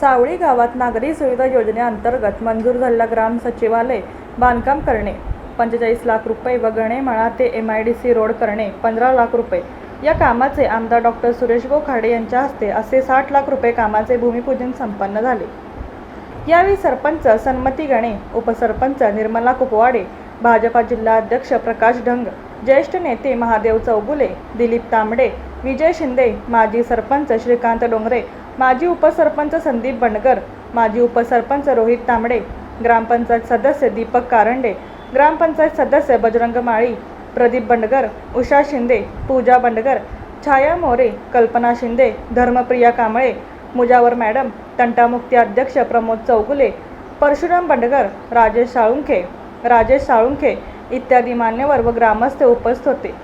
सावळी गावात नागरी सुविधा योजनेअंतर्गत मंजूर झालेला ग्राम सचिवालय बांधकाम करणे पंचेचाळीस लाख रुपये व गणेमाळा ते M I D C road करणे पंधरा लाख रुपये. या कामाचे आमदार डॉक्टर सुरेश गोखाडे यांच्या हस्ते असे साठ लाख रुपये कामाचे भूमिपूजन संपन्न झाले. यावेळी सरपंच सन्मती गणे उपसरपंच निर्मला कुपवाडे भाजपा जिल्हा अध्यक्ष प्रकाश ढंग ज्येष्ठ नेते महादेव चौगुले दिलीप तांबडे विजय शिंदे माजी सरपंच श्रीकांत डोंगरे माजी उपसरपंच संदीप बंडकर माजी उपसरपंच रोहित तांबडे ग्रामपंचायत सदस्य दीपक कारंडे ग्रामपंचायत सदस्य बजरंग माळी प्रदीप बंडगर उषा शिंदे पूजा बंडगर छाया मोरे कल्पना शिंदे धर्मप्रिया कांबळे मुजावर मॅडम तंटामुक्ती अध्यक्ष प्रमोद चौगुले परशुराम बंडगर राजेश साळुंखे राजेश साळुंखे इत्यादी मान्यवर व ग्रामस्थ उपस्थित होते.